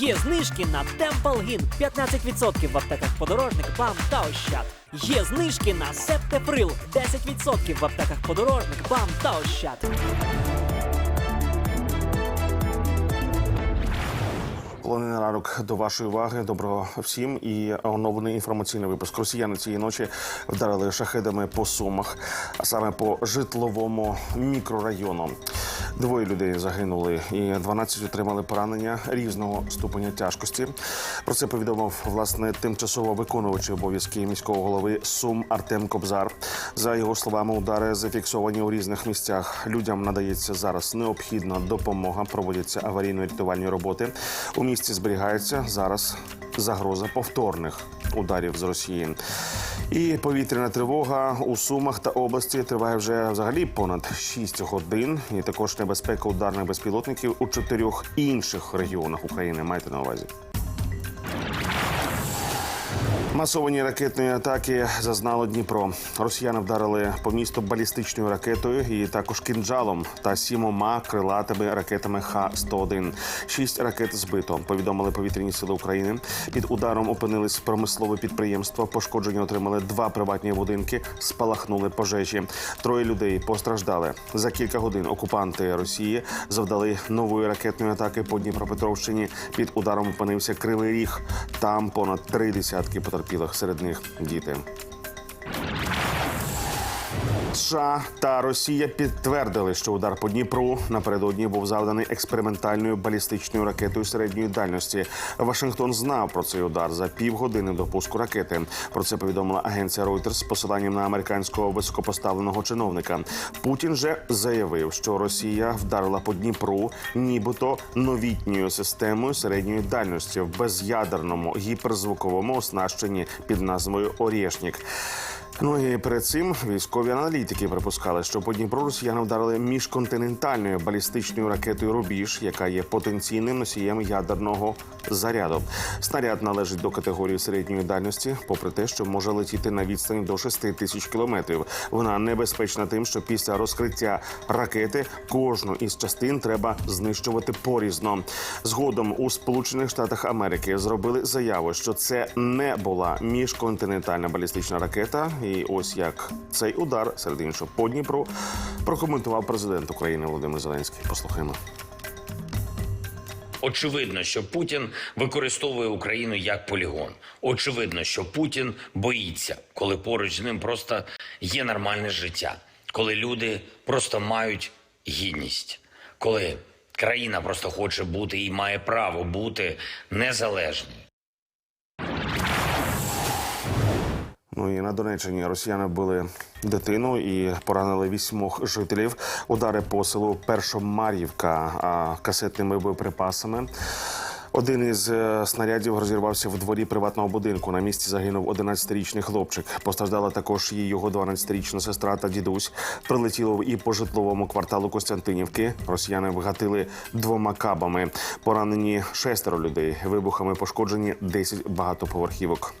Є знижки на Темпалгін 15% в аптеках подорожник, БАМ та Ощад. Є знижки на Септеприл 10% в аптеках подорожник, БАМ та Ощад. Полонений ранок до вашої уваги. Доброго всім. І оновлений інформаційний випуск. Росіяни цієї ночі вдарили шахедами по сумах, а саме по житловому мікрорайону. Двоє людей загинули, і 12 отримали поранення різного ступеня тяжкості. Про це повідомив власне тимчасово виконуючий обов'язки міського голови Сум Артем Кобзар. За його словами, удари зафіксовані у різних місцях. Людям надається зараз необхідна допомога. Проводяться аварійно-рятувальні роботи. У місті зберігається зараз загроза повторних ударів з Росії. І повітряна тривога у Сумах та області триває вже взагалі понад 6 годин. І також небезпека ударних безпілотників у чотирьох інших регіонах України. Майте на увазі. Масовані ракетної атаки зазнало Дніпро. Росіяни вдарили по місту балістичною ракетою і також кінджалом та сімома крилатими ракетами Х-101. Шість ракет збито. Повідомили повітряні сили України. Під ударом опинились промислове підприємство. Пошкодження отримали два приватні будинки. Спалахнули пожежі. Троє людей постраждали. За кілька годин окупанти Росії завдали нової ракетної атаки по Дніпропетровщині. Під ударом опинився Кривий Ріг. Там понад три десятки потерпілих, серед них діти. США та Росія підтвердили, що удар по Дніпру напередодні був завданий експериментальною балістичною ракетою середньої дальності. Вашингтон знав про цей удар за півгодини до пуску ракети. Про це повідомила агенція Reuters з посиланням на американського високопоставленого чиновника. Путін же заявив, що Росія вдарила по Дніпру, нібито новітньою системою середньої дальності в без'ядерному гіперзвуковому оснащенні під назвою Орєшнік. Ну і перед цим військові аналітики припускали, що по Дніпру росіяни вдарили міжконтинентальною балістичною ракетою Рубіж, яка є потенційним носієм ядерного заряду. Снаряд належить до категорії середньої дальності, попри те, що може летіти на відстані до 6 тисяч кілометрів. Вона небезпечна тим, що після розкриття ракети кожну із частин треба знищувати порізно. Згодом у Сполучених Штатах Америки зробили заяву, що це не була міжконтинентальна балістична ракета. І ось як цей удар серед іншого по Дніпру прокоментував президент України Володимир Зеленський. Послухаємо. Очевидно, що Путін використовує Україну як полігон. Очевидно, що Путін боїться, коли поруч з ним просто є нормальне життя, коли люди просто мають гідність, коли країна просто хоче бути і має право бути незалежною. Ну і на Донеччині росіяни били дитину і поранили вісьмох жителів. Удари по селу Першомар'ївка касетними боєприпасами. Один із е, снарядів розірвався в дворі приватного будинку. На місці загинув 11-річний хлопчик. Постраждала також і його 12-річна сестра та дідусь. Прилетіло і по житловому кварталу Костянтинівки. Росіяни вгатили двома кабами. Поранені шестеро людей. Вибухами пошкоджені 10 багатоповерхівок.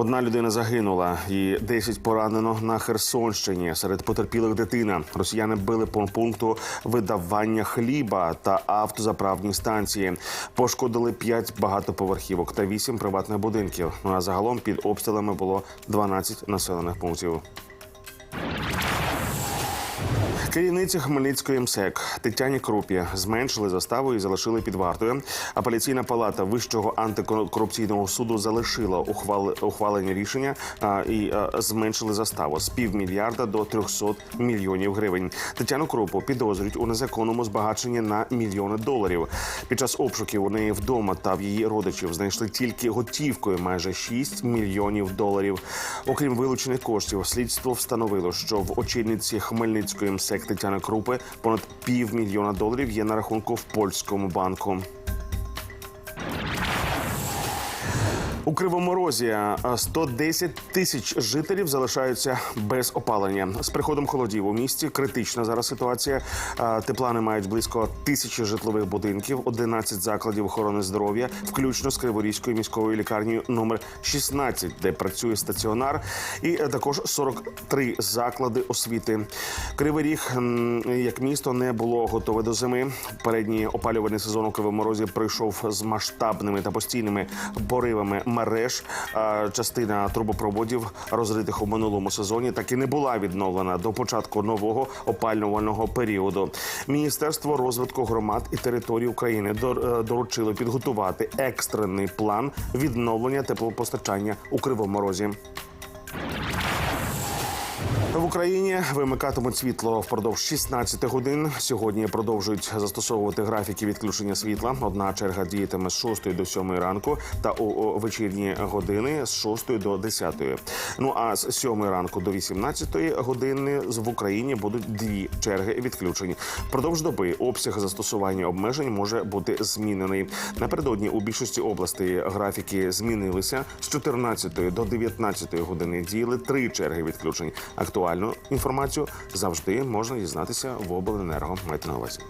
Одна людина загинула і 10 поранено на Херсонщині. Серед потерпілих дитина. Росіяни били по пункту видавання хліба та автозаправні станції. Пошкодили 5 багатоповерхівок та 8 приватних будинків. Ну а загалом під обстрілами було 12 населених пунктів. Керівниці Хмельницької МСЕК Тетяні Крупі зменшили заставу і залишили під вартою. Апеляційна палата Вищого антикорупційного суду залишила ухвалення рішення і зменшили заставу з півмільярда до 300 мільйонів гривень. Тетяну Крупу підозрюють у незаконному збагаченні на мільйони доларів. Під час обшуків у неї вдома та в її родичів знайшли тільки готівкою майже 6 мільйонів доларів. Окрім вилучених коштів, слідство встановило, що в очільниці Хмельницької МСЕК Тетяни Крупи понад півмільйона доларів є на рахунку в польському банку. У Кривому Розі е, 110 тисяч жителів залишаються без опалення. З приходом холодів у місті критична зараз ситуація. Е, Тепла не мають близько тисячі житлових будинків, 11 закладів охорони здоров'я, включно з Криворізькою міською лікарнею номер 16, де працює стаціонар, і е, також 43 заклади освіти. Кривий Ріг, як місто, не було готове до зими. Передній опалювальний сезон у Кривому Розі пройшов з масштабними та постійними поривами мереж. Частина трубопроводів, розритих у минулому сезоні, так і не була відновлена до початку нового опалювального періоду. Міністерство розвитку громад і територій України е, доручило підготувати екстрений план відновлення теплопостачання у Кривому Розі. В Україні вимикатимуть світло впродовж 16 годин. Сьогодні продовжують застосовувати графіки відключення світла. Одна черга діятиме з 6 до 7 ранку та у вечірні години з 6 до 10. Ну а з 7 ранку до 18 години в Україні будуть дві черги відключень. Продовж доби обсяг застосування обмежень може бути змінений. Напередодні у більшості областей графіки змінилися з 14 до 19 години. Діяли три черги відключень. Актуальну інформацію завжди можна дізнатися в обленерго. Майте на увазі.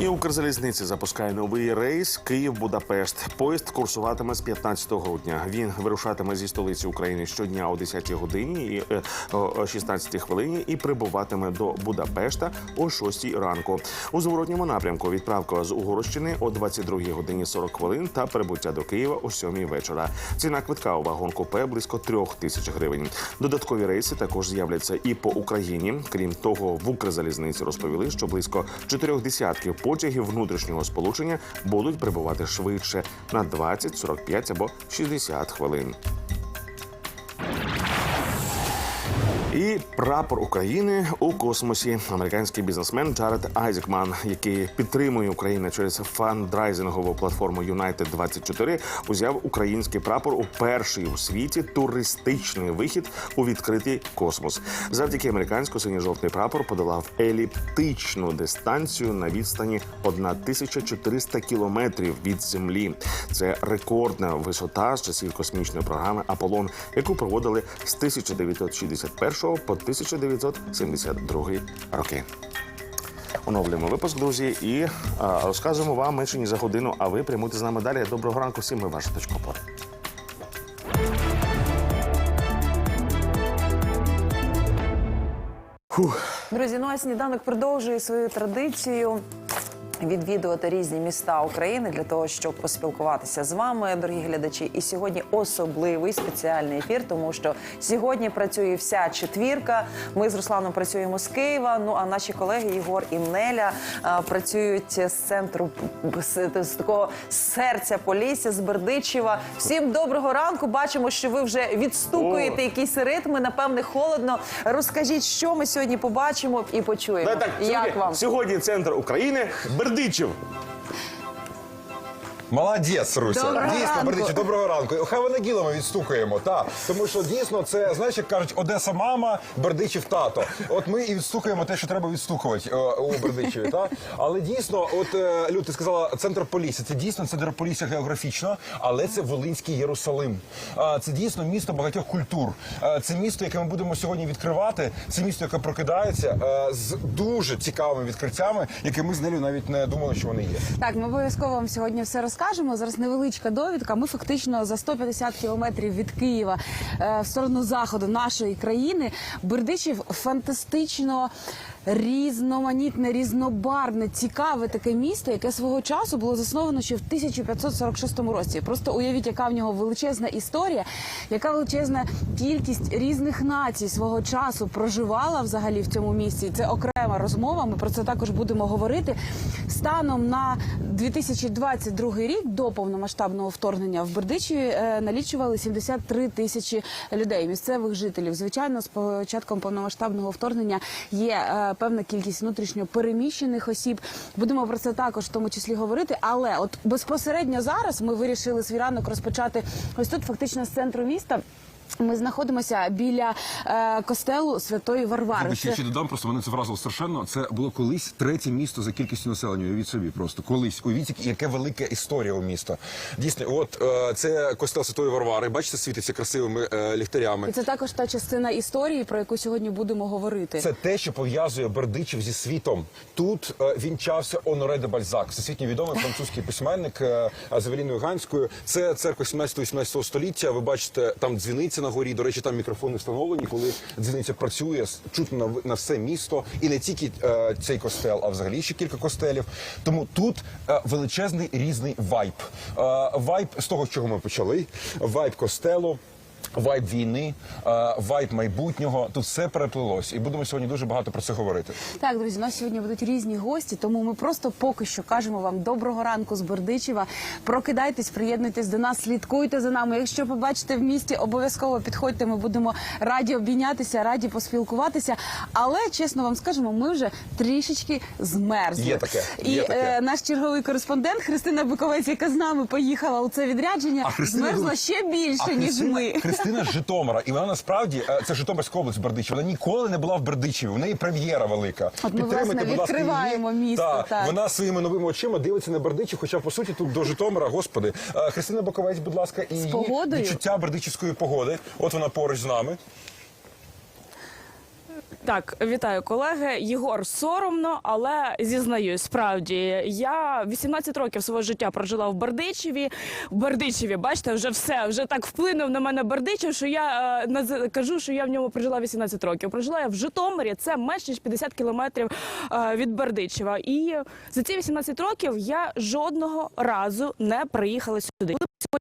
І Укрзалізниця запускає новий рейс Київ-Будапешт. Поїзд курсуватиме з 15 грудня. Він вирушатиме зі столиці України щодня о 10 годині і е, о 16 хвилині і прибуватиме до Будапешта о 6 ранку. У зворотньому напрямку відправка з Угорщини о 22 годині 40 хвилин та прибуття до Києва о 7 вечора. Ціна квитка у вагон купе близько 3 тисяч гривень. Додаткові рейси також з'являться і по Україні. Крім того, в Укрзалізниці розповіли, що близько чотирьох десятків потягів внутрішнього сполучення будуть прибувати швидше на 20, 45 або 60 хвилин. І прапор України у космосі. Американський бізнесмен Джаред Айзекман, який підтримує Україну через фандрайзингову платформу United 24 узяв український прапор у перший у світі туристичний вихід у відкритий космос. Завдяки американсько синьо-жовтий прапор подолав еліптичну дистанцію на відстані 1400 кілометрів від землі. Це рекордна висота з часів космічної програми Аполлон, яку проводили з 1961 по 1972 роки. Оновлюємо випуск, друзі, і а, розказуємо вам менше ніж за годину. А ви прямуйте з нами далі. Доброго ранку всім. Ми ваша точка опори. Друзі, ну а сніданок продовжує свою традицію. Відвідувати різні міста України для того, щоб поспілкуватися з вами, дорогі глядачі. І сьогодні особливий спеціальний ефір, тому що сьогодні працює вся четвірка. Ми з Русланом працюємо з Києва. Ну а наші колеги Єгор і Неля а, працюють з центру з, з такого серця Полісся, з Бердичева. Всім доброго ранку. Бачимо, що ви вже відстукуєте О. якісь ритми. Напевне, холодно. Розкажіть, що ми сьогодні побачимо і почуємо. Як сьогодні, вам? сьогодні центр України Бердичів. Молодець, Руся. Доброго дійсно, ранку. Бердичі, доброго ранку. Хай вона ми відстукаємо, так. Тому що дійсно це, знаєш, як кажуть, Одеса мама, Бердичів тато. От ми і відстукаємо те, що треба відстукувати е, у Бердичеві, так? Але дійсно, от е, Люд, ти сказала, центр Полісся. Це дійсно центр Полісся географічно, але це Волинський Єрусалим. Це дійсно місто багатьох культур. Це місто, яке ми будемо сьогодні відкривати. Це місто, яке прокидається е, з дуже цікавими відкриттям, які ми з Нелю навіть не думали, що вони є. Так, ми обов'язково вам сьогодні все розкажемо. Зараз невеличка довідка. Ми фактично за 150 кілометрів від Києва е, в сторону заходу нашої країни. Бердичів фантастично. Різноманітне, різнобарвне, цікаве таке місто, яке свого часу було засновано ще в 1546 році. Просто уявіть, яка в нього величезна історія, яка величезна кількість різних націй свого часу проживала взагалі в цьому місці. Це окрема розмова. Ми про це також будемо говорити. Станом на 2022 рік до повномасштабного вторгнення в Бердичеві е, налічували 73 тисячі людей, місцевих жителів. Звичайно, з початком повномасштабного вторгнення є е, певна кількість внутрішньо переміщених осіб. Будемо про це також в тому числі говорити. Але от безпосередньо зараз ми вирішили свій ранок розпочати ось тут, фактично з центру міста. Ми знаходимося біля е, костелу Святої Варвари. Я ще додам, просто мене це вразило страшенно. Це було колись третє місто за кількістю населення. Уявіть собі просто колись. Уявіть, яке- велика історія у міста. Дійсно, от е, це костел Святої Варвари. Бачите, світиться красивими е, ліхтарями. І це також та частина історії, про яку сьогодні будемо говорити. Це те, що пов'язує Бердичів зі світом. Тут е, вінчався Оноре де Бальзак, всесвітньо відомий французький письменник е, з Евеліною Ганською. Це церква 17-18 століття. Ви бачите, там дзвіниця на горі. До речі, там мікрофони встановлені. Коли дзвіниця працює, чутно на, на все місто, і не тільки е, цей костел, а взагалі ще кілька костелів. Тому тут е, величезний різний вайб. Е, вайб з того, з чого ми почали. Вайб костелу. Вайб війни, е, вайб майбутнього тут все переплилось, і будемо сьогодні дуже багато про це говорити. Так, друзі, у нас сьогодні будуть різні гості, тому ми просто поки що кажемо вам доброго ранку з Бердичева. Прокидайтесь, приєднуйтесь до нас, слідкуйте за нами. Якщо побачите в місті, обов'язково підходьте. Ми будемо раді обійнятися, раді поспілкуватися. Але чесно вам скажемо, ми вже трішечки змерзли. Є таке, І є таке. Е, наш черговий кореспондент Христина Биковець, яка з нами поїхала у це відрядження, змерзла ще більше ніж ми. Христина з Житомира, і вона насправді е, це Житомирська область Бердичів. Вона ніколи не була в Бердичеві. У неї прем'єра велика. От ми, власне, відкриваємо її. місто, Та, так. Вона своїми новими очима дивиться на Бердичів, хоча по суті тут до Житомира, господи. Е, Христина Боковець, будь ласка, і її погодою? відчуття бердичівської погоди. От вона поруч з нами. Так, вітаю колеги. Єгор соромно, але зізнаюсь, справді я 18 років свого життя прожила в Бердичеві. В Бердичеві, бачите, вже все вже так вплинув на мене Бердичев, що я е, кажу, що я в ньому прожила 18 років. Прожила я в Житомирі. Це менш ніж 50 кілометрів е, від Бердичева. І за ці 18 років я жодного разу не приїхала сюди.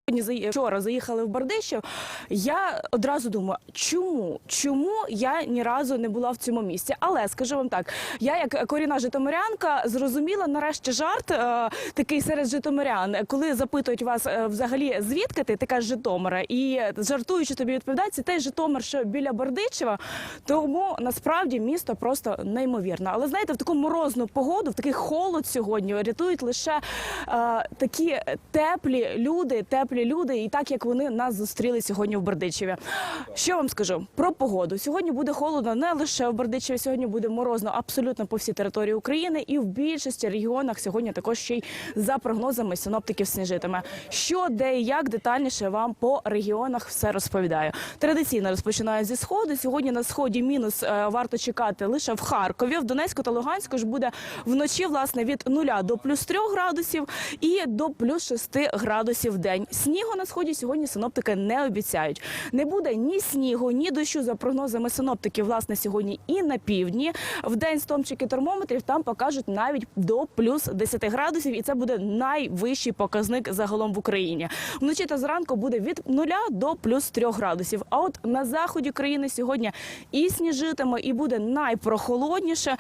Сьогодні вчора заїхали в Бердичев, я одразу думаю, чому? Чому я ні разу не була в цьому місці? Але скажу вам так, я як корінна житомирянка зрозуміла нарешті жарт е, такий серед житомирян, коли запитують вас е, взагалі звідки ти, кажеш з Житомира, і жартуючи тобі відповідають, це той Житомир, що біля Бердичева. Тому насправді місто просто неймовірне. Але знаєте, в таку морозну погоду, в такий холод сьогодні рятують лише е, такі теплі люди, теплі люди, і так як вони нас зустріли сьогодні в Бердичеві. Що вам скажу про погоду? Сьогодні буде холодно не лише в Бердичеві, сьогодні буде морозно абсолютно по всій території України, і в більшості регіонах сьогодні також ще й за прогнозами синоптиків сніжитиме. Що, де і як детальніше вам по регіонах все розповідаю. Традиційно розпочинаю зі сходу. Сьогодні на сході мінус е, варто чекати лише в Харкові. В Донецьку та Луганську ж буде вночі власне від 0 до плюс 3 градусів і до плюс 6 градусів в день. Снігу на сході сьогодні синоптики не обіцяють. Не буде ні снігу, ні дощу за прогнозами синоптиків. Власне, сьогодні і на півдні. В день стомчики термометрів там покажуть навіть до плюс 10 градусів, і це буде найвищий показник загалом в Україні. Вночі та зранку буде від 0 до плюс 3 градусів. А от на заході країни сьогодні і сніжитиме, і буде найпрохолодніше.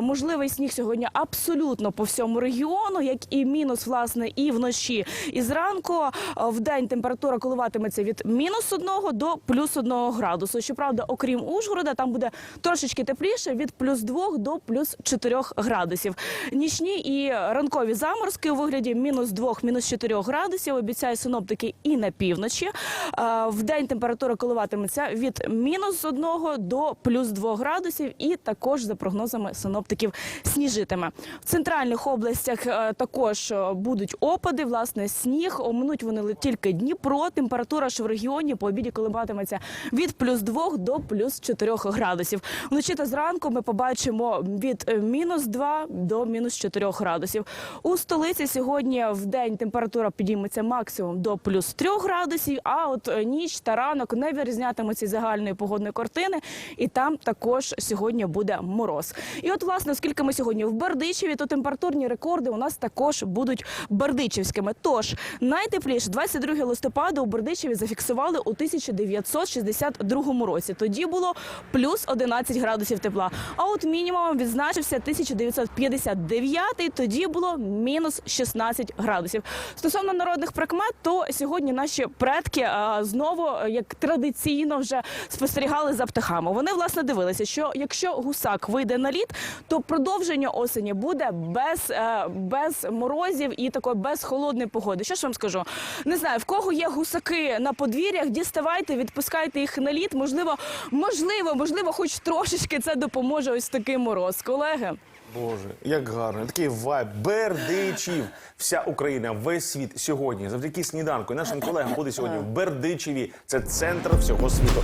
Можливий сніг сьогодні абсолютно по всьому регіону, як і мінус, власне, і вночі, і зранку. В день температура коливатиметься від мінус 1 до плюс 1 градусу. Щоправда, окрім Ужгорода, там буде трошечки тепліше від плюс 2 до плюс 4 градусів. Нічні і ранкові заморозки у вигляді мінус 2, мінус 4 градусів. Обіцяють синоптики і на півночі. Е, В день температура коливатиметься від мінус 1 до плюс 2 градусів, і також за прогнозами синоптиків сніжитиме. В центральних областях е, також е, будуть опади. Власне, сніг оминуть вони тільки Дніпро. Температура ж в регіоні по обіді коливатиметься від плюс 2 до плюс 4 градусів. Вночі та зранку ми побачимо від е, мінус 2 до мінус 4 градусів. У столиці сьогодні в день температура підійметься максимум до плюс 3 градусів. А от е, ніч та ранок не вирізнятимуться загальної погодної картини, і там також сьогодні буде мороз. І от, власне, оскільки ми сьогодні в Бердичеві, то температурні рекорди у нас також будуть бердичівськими. Тож найтепліше 22 листопада у Бердичеві зафіксували у 1962 році. Тоді було плюс 11 17 градусів тепла. А от мінімумом відзначився 1959, тоді було мінус 16 градусів. Стосовно народних прикмет, то сьогодні наші предки знову, як традиційно, вже спостерігали за птахами. Вони власне дивилися, що якщо гусак вийде на лід, то продовження осені буде без, е, без морозів і такої без холодної погоди. Що ж вам скажу? Не знаю, в кого є гусаки на подвір'ях, діставайте, відпускайте їх на лід. Можливо, можливо, можливо, хоч трошечки це допоможе ось такий мороз. Колеги. Боже, як гарно, такий вайб, Бердичів. Вся Україна, весь світ сьогодні, завдяки сніданку. Нашим колегам буде сьогодні в Бердичеві. Це центр всього світу.